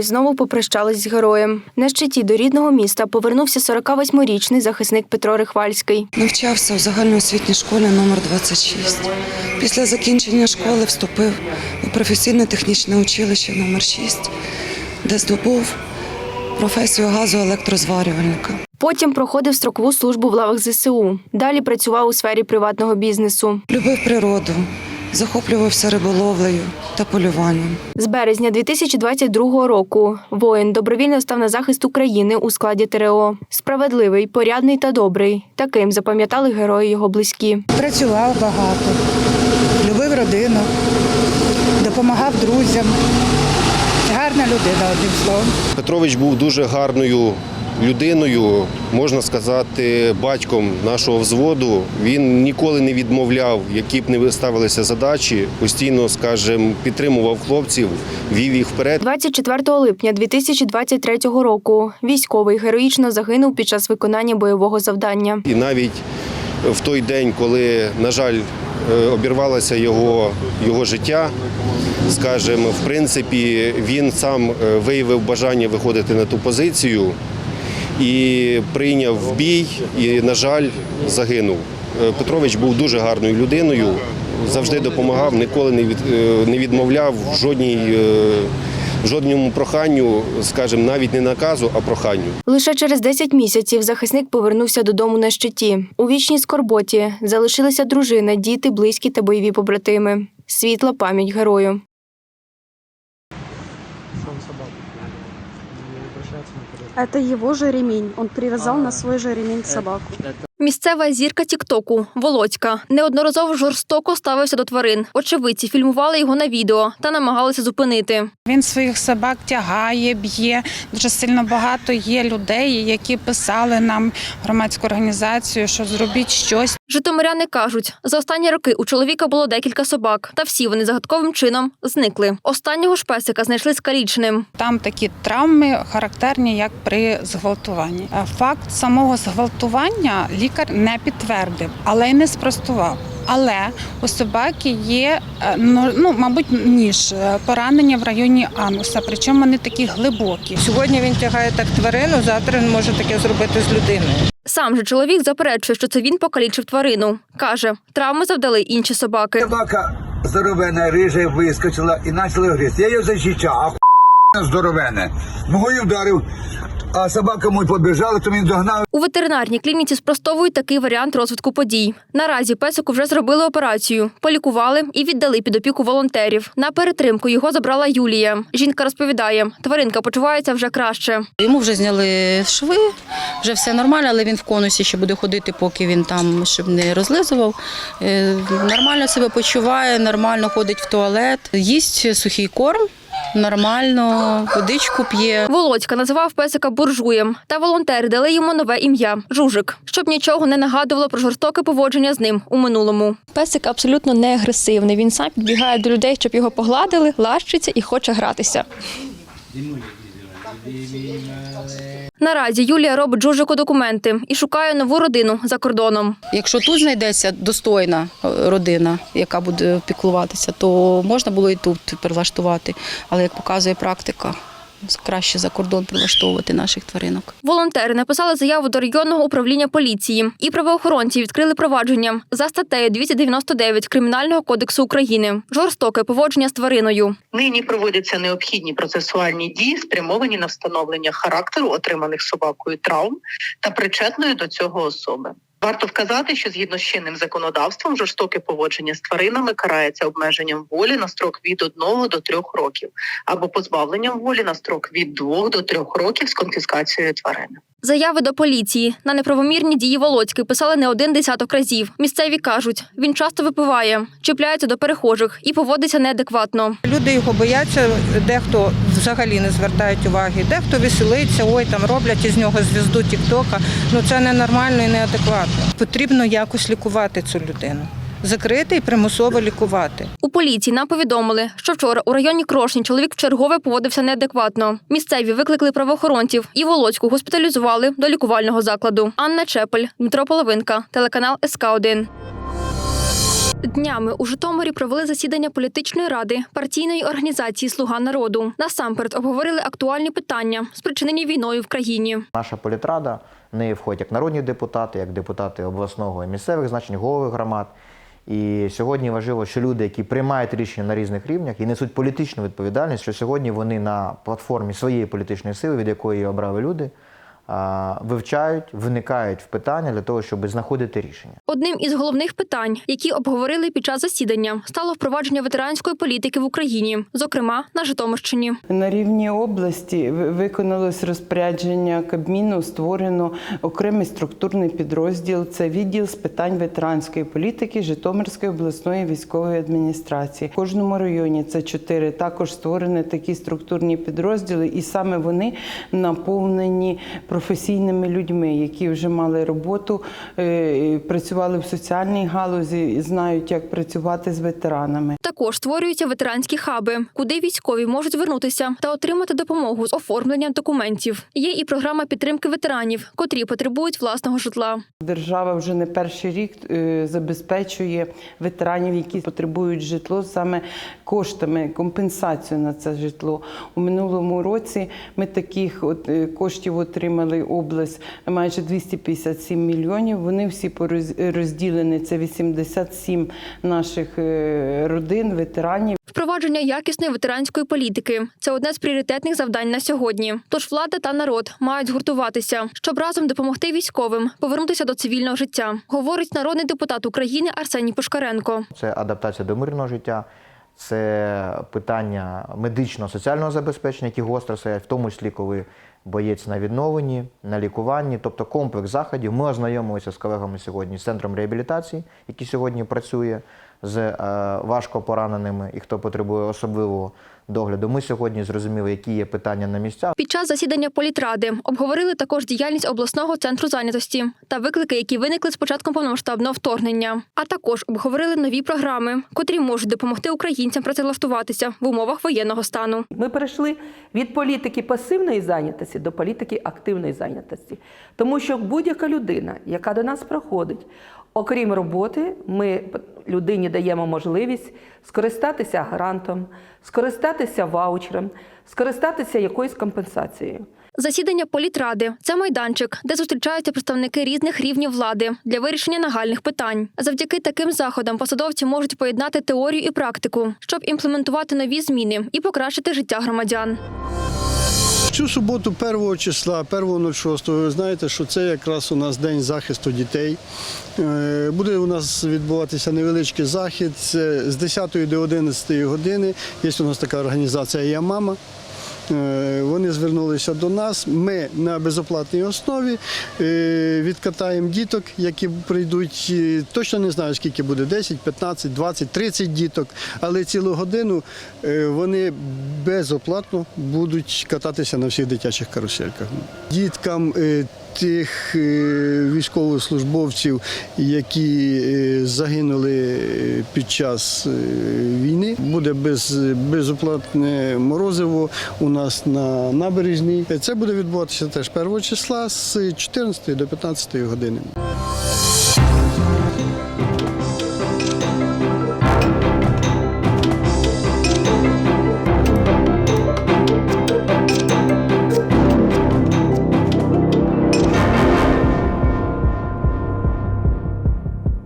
Житомирі знову попрощались з героєм. На щиті до рідного міста повернувся 48-річний захисник Петро Рихвальський. Навчався у загальноосвітній школі номер 26. Після закінчення школи вступив у професійно-технічне училище номер 6, де здобув професію газоелектрозварювальника. Потім проходив строкову службу в лавах ЗСУ. Далі працював у сфері приватного бізнесу. Любив природу, захоплювався риболовлею та полюванням. З березня 2022 року воїн добровільно став на захист України у складі ТРО. Справедливий, порядний та добрий. Таким запам'ятали герої його близькі. Працював багато, любив родину, допомагав друзям. Гарна людина, одним словом. Петрович був дуже гарною людиною, можна сказати, батьком нашого взводу. Він ніколи не відмовляв, які б не ставилися задачі, постійно, скажімо, підтримував хлопців, вів їх вперед. 24 липня 2023 року військовий героїчно загинув під час виконання бойового завдання. І навіть в той день, коли, на жаль, е, обірвалося його, його життя, скажімо, в принципі, він сам е, виявив бажання виходити на ту позицію і прийняв бій, і, на жаль, загинув. Е, Петрович був дуже гарною людиною, завжди допомагав, ніколи не, е, відмовляв в жодній. е, Жодному проханню, скажімо, навіть не наказу, а проханню. Лише через 10 місяців захисник повернувся додому на щиті. У вічній скорботі залишилися дружина, діти, близькі та бойові побратими. Світла пам'ять герою. Это его же ремень. Он привязал на свой же ремень собаку. Місцева зірка Тіктоку Володька неодноразово жорстоко ставився до тварин. Очевидці фільмували його на відео та намагалися зупинити. Він своїх собак тягає, б'є. Дуже сильно багато є людей, які писали нам громадську організацію, що зробіть щось. Житомиряни кажуть, за останні роки у чоловіка було декілька собак, та всі вони загадковим чином зникли. Останнього ж песика знайшли скалічним. Там такі травми характерні, як при зґвалтуванні. Факт самого зґвалтування лікар не підтвердив, але й не спростував. Але у собаки є е, ну, ну, мабуть, ніж е, поранення в районі ануса, причому вони такі глибокі. Сьогодні він тягає так тварину, завтра він може таке зробити з людиною. Сам же чоловік заперечує, що це він покалічив тварину. каже, травми завдали інші собаки. Собака здоровена, рижа вискочила і почала гризти. Я її защищав, здоровене. Ногою вдарив, а собака мой побіжала, то він догнав. У ветеринарній клініці спростовують такий варіант розвитку подій. Наразі песику вже зробили операцію, полікували і віддали під опіку волонтерів. На перетримку його забрала Юлія. Жінка розповідає, тваринка почувається вже краще. Йому вже зняли шви, вже все нормально, але він в конусі ще буде ходити, поки він там щоб не розлизував. Е, Нормально себе почуває, нормально ходить в туалет, їсть сухий корм. Нормально, водичку п'є. Володька називав песика буржуєм, та волонтери дали йому нове ім'я Жужик, щоб нічого не нагадувало про жорстоке поводження з ним у минулому. Песик абсолютно не агресивний. Він сам підбігає до людей, щоб його погладили, лащиться і хоче гратися. Наразі Юлія робить Жужику документи і шукає нову родину за кордоном. Якщо тут знайдеться достойна е, родина, яка буде піклуватися, то можна було і тут прилаштувати. Але як показує практика, краще за кордон прилаштовувати наших тваринок. Волонтери написали заяву до районного управління поліції, і правоохоронці відкрили провадження за статтею 299 Кримінального кодексу України жорстоке поводження з твариною. Нині проводяться необхідні процесуальні дії, спрямовані на встановлення характеру отриманих собакою травм та причетної до цього особи. Варто вказати, що згідно з чинним законодавством жорстоке поводження з тваринами карається обмеженням волі на строк від 1 до 3 років або позбавленням волі на строк від 2 до 3 років з конфіскацією тварини. Заяви до поліції на неправомірні дії Володьки писали не один десяток разів. Місцеві кажуть, він часто випиває, чіпляється до перехожих і поводиться неадекватно. Люди його бояться, дехто взагалі не звертають уваги, дехто веселиться, ой, там роблять із нього звізду Тіктока. Ну це ненормально і неадекватно. Потрібно якось лікувати цю людину. Закрити і примусово лікувати. У поліції нам повідомили, що вчора у районі Крошні чоловік вчергове поводився неадекватно. Місцеві викликали правоохоронців і Володьку госпіталізували до лікувального закладу. Анна Чепель, Дмитро Половинка, телеканал СК 1 Днями у Житомирі провели засідання політичної ради партійної організації Слуга народу. Насамперед обговорили актуальні питання, спричинені війною в країні. Наша політрада, в неї входять як народні депутати, як депутати обласного і місцевих значень, голови громад. І сьогодні важливо, що люди, які приймають рішення на різних рівнях і несуть політичну відповідальність, що сьогодні вони на платформі своєї політичної сили, від якої обрали люди, вивчають, виникають в питання для того, щоб знаходити рішення. Одним із головних питань, які обговорили під час засідання, стало впровадження ветеранської політики в Україні, зокрема на Житомирщині. На рівні області виконалось розпорядження Кабміну, створено окремий структурний підрозділ. Це відділ з питань ветеранської політики Житомирської обласної військової адміністрації. В кожному районі це чотири. Також створені такі структурні підрозділи, і саме вони наповнені професійними людьми, які вже мали роботу, е, працювали в соціальній галузі, знають, як працювати з ветеранами. Також створюються ветеранські хаби, куди військові можуть звернутися та отримати допомогу з оформленням документів. Є і програма підтримки ветеранів, котрі потребують власного житла. Держава вже не перший рік е, забезпечує ветеранів, які потребують житло саме коштами, компенсацію на це житло. У минулому році ми таких от е, коштів отримали область майже 257 мільйонів. Вони всі пороз- розділені. Це 87 наших е, родин, ветеранів. Впровадження якісної ветеранської політики це одне з пріоритетних завдань на сьогодні. Тож влада та народ мають згуртуватися, щоб разом допомогти військовим повернутися до цивільного життя, говорить народний депутат України Арсеній Пушкаренко. Це адаптація до мирного життя, це питання медично-соціального забезпечення, які гостро стоять, в тому числі, коли боєць на відновленні, на лікуванні, тобто комплекс заходів. Ми ознайомилися з колегами сьогодні з центром реабілітації, який сьогодні працює з е, важко пораненими і хто потребує особливого догляду. Ми сьогодні зрозуміли, які є питання на місцях. Під час засідання політради обговорили також діяльність обласного центру зайнятості та виклики, які виникли з початком повномасштабного вторгнення. А також обговорили нові програми, котрі можуть допомогти українцям працевлаштуватися в умовах воєнного стану. Ми перейшли від політики пасивної зайнятості до політики активної зайнятості. Тому що будь-яка людина, яка до нас приходить, окрім роботи, ми людині даємо можливість скористатися грантом, скористатися ваучером, скористатися якоюсь компенсацією. Засідання політради це майданчик, де зустрічаються представники різних рівнів влади для вирішення нагальних питань. Завдяки таким заходам посадовці можуть поєднати теорію і практику, щоб імплементувати нові зміни і покращити життя громадян. Цю суботу, 1 числа, 1.06, ви знаєте, що це якраз у нас день захисту дітей. Е, Буде у нас відбуватися невеличкий захід з 10 до 11 години. Є у нас така організація Я мама. Е, Вони звернулися до нас. Ми на безоплатній основі е, відкатаємо діток, які прийдуть. Е, Точно не знаю, скільки буде 10, 15, 20, 30 діток, але цілу годину вони безоплатно будуть кататися на всіх дитячих карусельках. Діткам тих е, військовослужбовців, які е, загинули е, під час війни, буде без, безоплатне морозиво у нас на набережній. Це буде відбуватися теж 1 числа з 14 до 15 години.